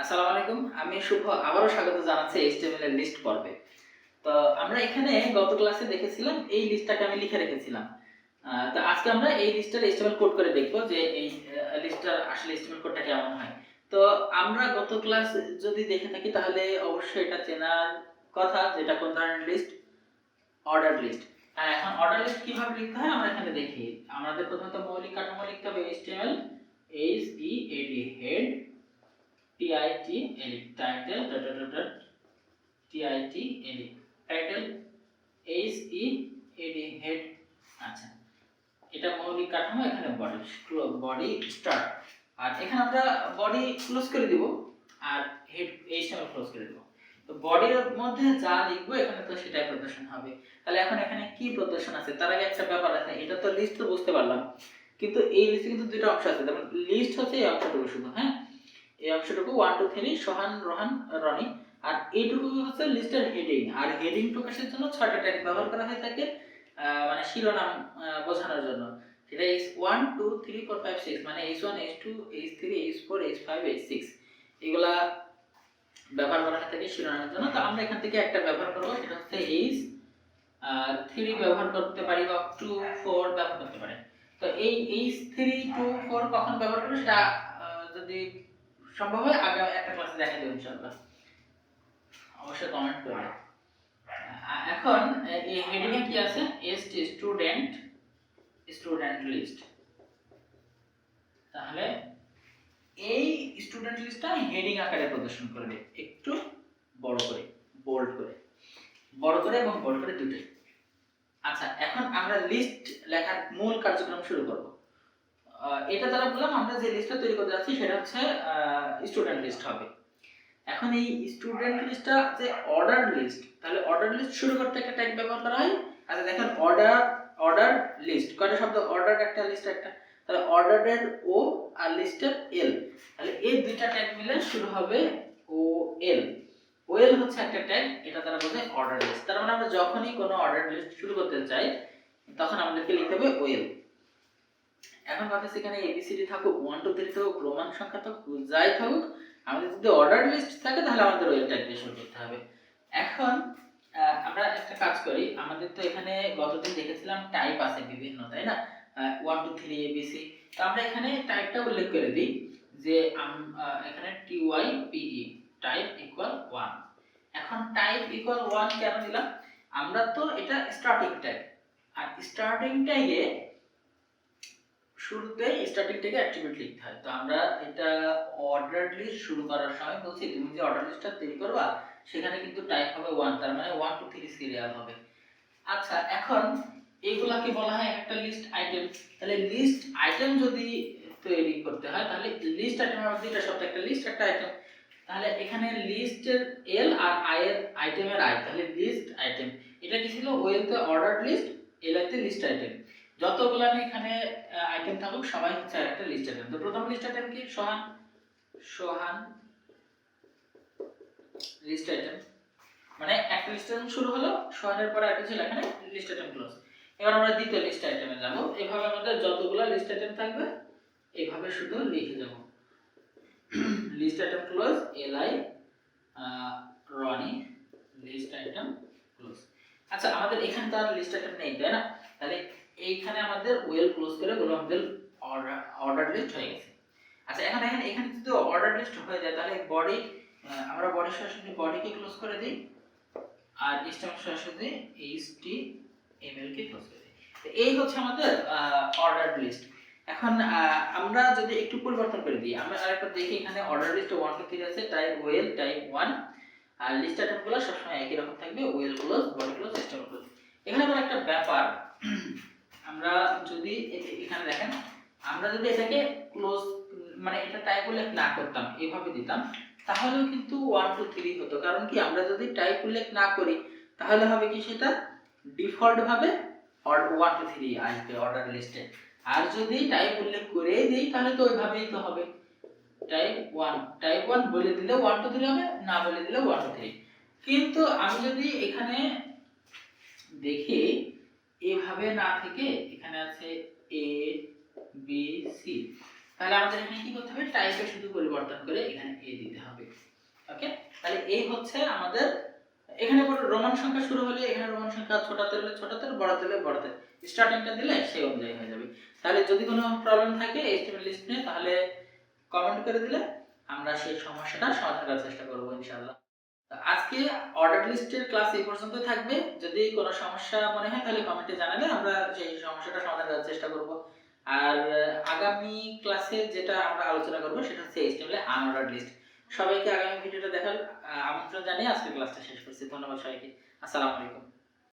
আসসালামু আলাইকুম। আমি শুভ, আবারও স্বাগত জানাচ্ছি এইচটিএমএল এর লিস্ট পর্বে। তো আমরা এখানে গত ক্লাসে দেখেছিলাম, এই লিস্টটাকে আমি লিখে রেখেছিলাম। তো আজকে আমরা এই লিস্টের এইচটিএমএল কোড করে দেখব যে এই লিস্টটার আসলে এইচটিএমএল কোডটা কেমন হয়। তো আমরা গত ক্লাস যদি দেখে থাকি, তাহলে অবশ্যই এটা চেনার কথা যেটা কোন ধরনের লিস্ট অর্ডার লিস্ট আর এখন অর্ডার লিস্ট কীভাবে লিখতে হয় আমরা এখানে দেখি। আমাদের প্রথমত মৌলিক কাঠামো লিখতে হবে HTML H E AD head TIT AD title dot dot dot TIT AD title H E AD head আচ্ছা এটা মৌলিক কাঠামো, এখানে বডি বডি স্টার্ট আর এখানে আমরা বডি ক্লোজ করে দিব, আর হেড এইচটিএমএল ক্লোজ করে দিব। তো বডির মধ্যে যা লিখব, এখানে তো সেটাই প্রদর্শন হবে। তাহলে এখন এখানে কি প্রদর্শন আছে? তার আগে একটা ব্যাপার আছে, এটা তো লিস্ট তো বুঝতে পারলাম। কিন্তু এই লিস্টে কিন্তু দুটো অংশ আছে লিস্ট হচ্ছে এই অংশটুকু শুধু হ্যাঁ? এই অংশটুকু one two three Sohan, Rohan, Rony. আর এইটুকু হচ্ছে লিস্টের হেডিং আর হেডিং প্রকাশের জন্য ছয়টা ট্যাগ ব্যবহার করা হয়ে থাকে মানে শিরোনাম বোঝানোর জন্য। সেটা H one two three four five six মানে H one H two H three H four H five H six এগুলা ব্যবহার করা হয়ে থাকে শিরোনামের জন্য। তো আমরা এখান থেকে একটা ব্যবহার করব। সেটা হচ্ছে এইচ থ্রি ব্যবহার করতে পারি বা টু ফোর ব্যবহার করতে পারি। তো এই এইচ থ্রি টু ফোর কখন ব্যবহার করব সেটা যদি সম্ভব হয় আগে একটা ক্লাসে দেখা দেবো, ইনশাআল্লাহ। অবশ্যই কমেন্ট করবে। এখন এই হেডিং এ কি আছে? S T student student list তাহলে, এই স্টুডেন্ট লিস্টটা হেডিং আকারে প্রদর্শন করবে। একটু বড় করে বোল্ড করে। বড় করে এবং বোল্ড করে দুটোই। আচ্ছা এখন আমরা লিস্ট লেখার মূল কার্যক্রম শুরু করব। এটা দ্বারা বললাম, আমরা যে লিস্টটা তৈরি করতে যাচ্ছি সেটা হচ্ছে স্টুডেন্ট লিস্ট হবে। এখন এই স্টুডেন্ট লিস্টটা যে অর্ডার লিস্ট তাহলে অর্ডার লিস্ট শুরু করতে একটা ট্যাগ ব্যবহার করা হয়। আচ্ছা দেখেন অর্ডার অর্ডার লিস্ট কয়টা শব্দ? অর্ডার একটা লিস্ট একটা। তাহলে অর্ডারের ও আর লিস্টের এল তাহলে এই দুইটা ট্যাগ মিলে শুরু হবে ও এল ওয়েল হচ্ছে একটা ট্যাগ এটা দ্বারা বোঝায় অর্ডার লিস্ট তার মানে আমরা যখনই কোনো অর্ডার লিস্ট শুরু করতে চাই, তখন আমাদেরকে লিখতে হবে ওয়েল এখন কথা সেখানে এবিসিডি থাকুক ওয়ান টু থ্রি থাকুক রোমান সংখ্যা থাকুক, যাই থাকুক, আমাদের যদি অর্ডার লিস্ট থাকে, তাহলে আমাদের ওয়েল শুরু করতে হবে। এখন আমরা একটা কাজ করি, আমাদের তো এখানে গতদিন দেখেছিলাম টাইপ আছে বিভিন্ন, তাই না? ওয়ান টু থ্রি এবিসি তো আমরা এখানে টাইপটা উল্লেখ করে দিই যে এখানে T Y PE type equal one এখন টাইপ ইকুয়াল ওয়ান কেন দিলাম? আমরা তো এটা স্টার্টিং টাইপ আর স্টার্টিং ট্যাগে শুরুতে স্টার্টিং ট্যাগে অ্যাট্রিবিউট লিখতে হয়। তো আমরা এটা অর্ডার লিস্ট শুরু করার সময় বলছি, তুমি যে অর্ডার লিস্টটা তৈরি করবা, সেখানে কিন্তু টাইপ হবে ওয়ান তার মানে ওয়ান টু থ্রি সিরিয়াল হবে। আচ্ছা এখন এইগুলাকে বলা হয় একটা লিস্ট আইটেম তাহলে লিস্ট আইটেম যদি তৈরি করতে হয়, তাহলে লিস্ট আইটেম আমরা দুইটা শব্দ, একটা লিস্ট একটা আইটেম তাহলে এখানে লিস্টের এল আর আই এর আইটেমের আই তাহলে লিস্ট আইটেম এটা কি ছিল? ওয়েলতে অর্ডার লিস্ট এলাতে লিস্ট আইটেম যতগুলো এখানে আইটেম থাকুক, সবাই হচ্ছে একটা লিস্ট আইটেম তো প্রথম লিস্ট আইটেম কি? সোহান। সোহান। লিস্ট আইটেম মানে একটা লিস্ট আইটেম শুরু হলো, সোহানের পরে একটা ছিল এখানে লিস্ট আইটেম ক্লোজ এবার আমরা দ্বিতীয় লিস্ট আইটেমে যাব। এভাবে আমাদের যতগুলো লিস্ট আইটেম থাকবে এইভাবে শুধু লিখে যাব। List item close L I Rony list item close আচ্ছা আমাদের এখানে তো আর লিস্ট আইটেম নেই, তাই না? তাহলে এইখানে আমাদের ওয়েল ক্লোজ করে বলে আমাদের অর্ডার লিস্ট হয়ে গেছে। আচ্ছা এখন এখানে এখানে যদি অর্ডার লিস্ট হয়ে যায়, তাহলে বডি আমরা বডি সরাসরি বডিকে ক্লোজ করে দিই, আর স্টেম সরাসরি এইচ টি এমএল কে ক্লোজ করে দিই। এই হচ্ছে আমাদের অর্ডার লিস্ট এখন আমরা যদি একটু পরিবর্তন করে দিই, আমরা আরেকটা দেখি এখানে order list one two three আছে টাইপ ওয়েল টাইপ ওয়ান আর লিস্ট আইটেমগুলো সবসময় একই রকম থাকবে OL close body close system close এখানে আবার একটা ব্যাপার আমরা যদি এখানে দেখেন, আমরা যদি এটাকে ক্লোজ মানে এটা টাইপ উল্লেখ না করতাম এইভাবে দিতাম, তাহলেও কিন্তু ওয়ান টু থ্রি হতো। কারণ কি, আমরা যদি টাইপ উল্লেখ না করি, তাহলে হবে কি সেটা? ডিফল্ট ভাবে ওয়ান টু থ্রি আসবে অর্ডার লিস্টে আর যদি টাইপ উল্লেখ করে দিই, তাহলে তো ওইভাবেই তো হবে। টাইপ ওয়ান টাইপ ওয়ান বলে দিলে ওয়ান টু থ্রি হবে, না বলে দিলে ওয়ান টু থ্রি কিন্তু আমি যদি এখানে দেখি এভাবে না থেকে এখানে আছে এ বি সি তাহলে আমাদের এখানে কি করতে হবে? টাইপে শুধু পরিবর্তন করে এখানে এ দিতে হবে। ওকে তাহলে এই হচ্ছে আমাদের, এখানে রোমান সংখ্যা শুরু হলে এখানে রোমান সংখ্যা ছোটাতে হলে ছোটাতে, বড়তে হলে বড়তে। স্টার্টিংটা দিলে সেই অনুযায়ী হয়ে যাবে। তাহলে যদি কোনো প্রবলেম থাকে এইচটিএমএল লিস্ট নিয়ে, তাহলে কমেন্ট করে দিলে আমরা সেই সমস্যাটা সমাধান করার চেষ্টা করব, ইনশাআল্লাহ। আজকে অর্ডার লিস্টের ক্লাস এই পর্যন্ত থাকবে। যদি কোনো সমস্যা মনে হয়, তাহলে কমেন্টে জানালে আমরা সেই সমস্যাটা সমাধান করার চেষ্টা করব। আর আগামী ক্লাসে যেটা আমরা আলোচনা করব, সেটা হচ্ছে এইচটিএমএল আনঅর্ডার লিস্ট সবাইকে আগামী ভিডিওটা দেখার আমন্ত্রণ জানিয়ে আজকে ক্লাসটা শেষ করছি। ধন্যবাদ সবাইকে। আসসালামু আলাইকুম।